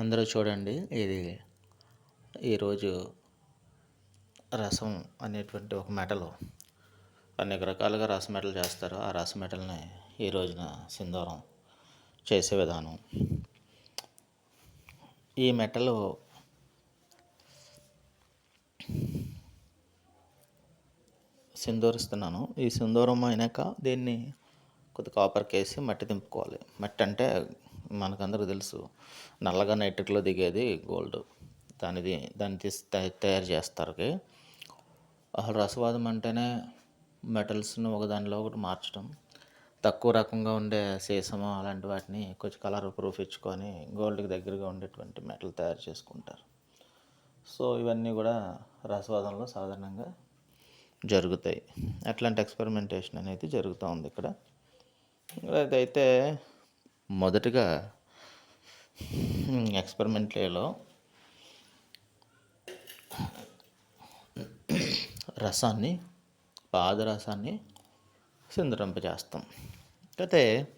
అందరూ చూడండి. ఇది ఈరోజు రసం అనేటువంటి ఒక మెటలు. అనేక రకాలుగా రసం మెటలు చేస్తారు. ఆ రసం మెటల్ని ఈ రోజున సింధూరం చేసే విధానం. ఈ మెటలు సింధూరిస్తున్నాను. ఈ సింధూరం అయినాక దీన్ని కొద్ది కాపర్ కేసి మట్టి దింపుకోవాలి. మట్టి అంటే మనకందరూ తెలుసు. నల్లగా నైట్రిక్లో దిగేది గోల్డ్. దానిది దాన్ని తీసి తయారు చేస్తారు అసలు రసవాదం అంటేనే మెటల్స్ను ఒకదానిలో ఒకటి మార్చడం తక్కువ రకంగా ఉండే సీసము అలాంటి వాటిని కొంచెం కలర్ ప్రూఫ్ ఇచ్చుకొని గోల్డ్కి దగ్గరగా ఉండేటువంటి మెటల్ తయారు చేసుకుంటారు. సో ఇవన్నీ కూడా రసవాదంలో సాధారణంగా జరుగుతాయి. అట్లాంటి ఎక్స్పెరిమెంటేషన్ అనేది జరుగుతూ ఉంది ఇక్కడ. అయితే మొదటగా ఎక్స్పెరిమెంట్లలో రసాన్ని పాదరసాన్ని సింధరింపజేస్తాం. అయితే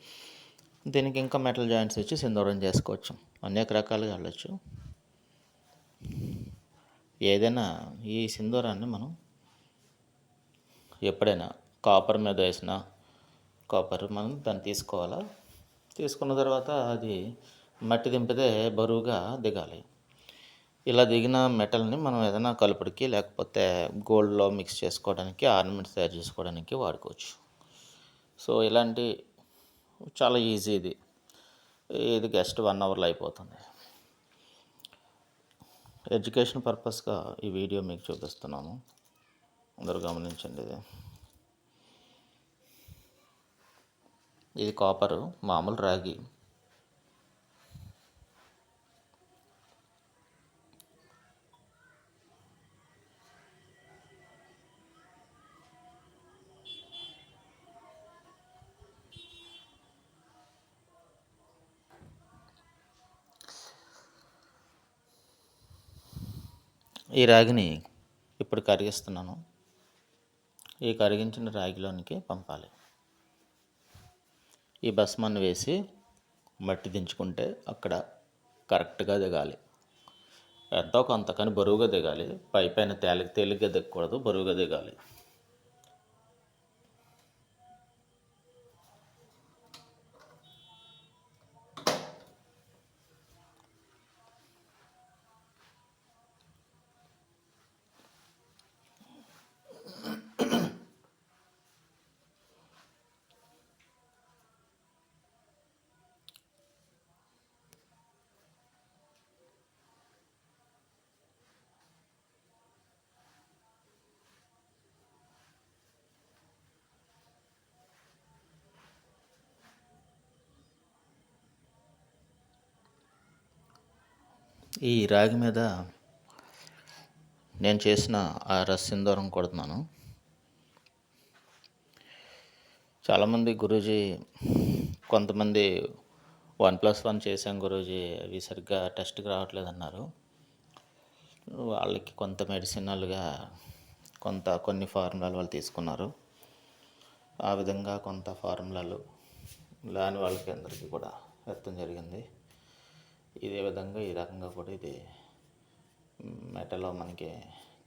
దీనికి ఇంకా మెటల్ జాయింట్స్ ఇచ్చి సింధూరం చేసుకోవచ్చు. అనేక రకాలుగా వెళ్ళచ్చు. ఏదైనా ఈ సింధూరాన్ని మనం ఎప్పుడైనా కాపర్ మీద వేసిన కాపర్ మనం దాన్ని తీసుకోవాలా? తీసుకున్న తర్వాత అది మట్టి దింపితే బరువుగా దిగాలి. ఇలా దిగిన మెటల్ని మనం ఏదైనా కలుపుడికి లేకపోతే గోల్డ్లో మిక్స్ చేసుకోవడానికి ఆర్నమెంట్స్ తయారు చేసుకోవడానికి వాడుకోవచ్చు. సో ఇలాంటి చాలా ఈజీ ఇది. ఇది జస్ట్ వన్ అవర్లో అయిపోతుంది. ఎడ్యుకేషన్ పర్పస్గా ఈ వీడియో మీకు చూపిస్తున్నాను. అందరూ గమనించండి ఇది. ఇది కాపరు మామూలు రాగి. ఈ రాగిని ఇప్పుడు కరిగిస్తున్నాను. ఈ కరిగించిన రాగిలోనికి పంపాలి. ఈ భస్మాన్ని వేసి మట్టి దించుకుంటే అక్కడ కరెక్ట్గా దిగాలి. ఎంతో కొంత కానీ బరువుగా దిగాలి. పై పైన తేలిక తేలిగ్గా దిగకూడదు బరువుగా దిగాలి. ఈ రాగి మీద నేను చేసిన ఆ రస దూరం కొడుతున్నాను. చాలామంది గురూజీ కొంతమంది వన్ ప్లస్ వన్ చేసాం గురూజీ అవి సరిగ్గా టెస్ట్కి రావట్లేదు అన్నారు వాళ్ళకి కొంత మెడిసినల్గా కొంత కొన్ని ఫార్ములాలు వాళ్ళు తీసుకున్నారు. ఆ విధంగా కొంత ఫార్ములాలు లాని వాళ్ళకి అందరికీ కూడా వ్యక్తం జరిగింది. ఇదే విధంగా ఈ రకంగా కూడా ఇది మెటలో మనకి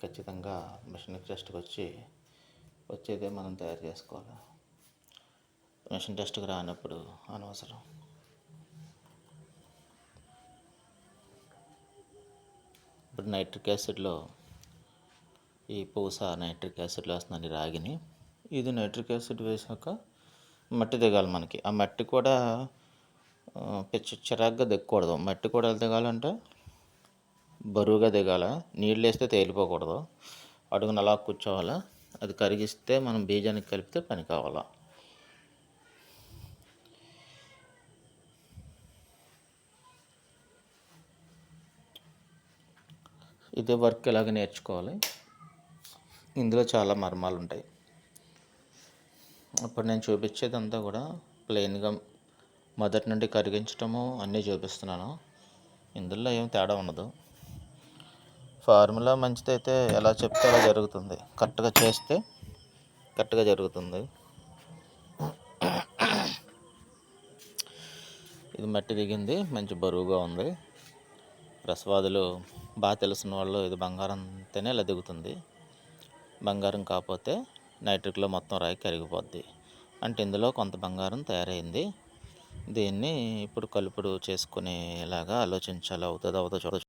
ఖచ్చితంగా మిషన్ టెస్ట్కి వచ్చి వచ్చేదే మనం తయారు చేసుకోవాలి. మిషన్ టెస్ట్కి రానప్పుడు అనవసరం. ఇప్పుడు నైట్రిక్ యాసిడ్లో ఈ పూస నైట్రిక్ యాసిడ్లో వస్తుందండి రాగిని ఇది నైట్రిక్ యాసిడ్ వేసాక మట్టి దిగాలి మనకి. ఆ మట్టి కూడా పిచ్చి చిరాగ్గా దిగకూడదు. మట్టి కూడా ఎలా దిగాలంటే బరువుగా దిగాల. నీళ్ళు వేస్తే తేలిపోకూడదు. అడుగున అలా కూర్చోవాలా. అది కరిగిస్తే మనం బీజానికి కలిపితే పని కావాలా. ఇదే వర్క్ ఎలాగ నేర్చుకోవాలి. ఇందులో చాలా మర్మాలు ఉంటాయి అప్పుడు నేను చూపించేదంతా కూడా ప్లెయిన్గా మొదటి నుండి కరిగించటము అన్నీ చూపిస్తున్నాను. ఇందులో ఏం తేడా ఉండదు. ఫార్ములా మంచిదైతే ఎలా చెప్తే అలా జరుగుతుంది. కరెక్ట్గా చేస్తే కరెక్ట్గా జరుగుతుంది. ఇది మట్టి దిగింది మంచి బరువుగా ఉంది. రసవాదులు బాగా తెలిసిన వాళ్ళు ఇది బంగారం తినే ఇలా దిగుతుంది. బంగారం కాకపోతే నైట్రిక్లో మొత్తం రాయి కరిగిపోద్ది. అంటే ఇందులో కొంత బంగారం తయారైంది. దీన్ని ఇప్పుడు కలుపుడు చేసుకునేలాగా ఆలోచించాలి అవుతుందో అవుతుందో చూడ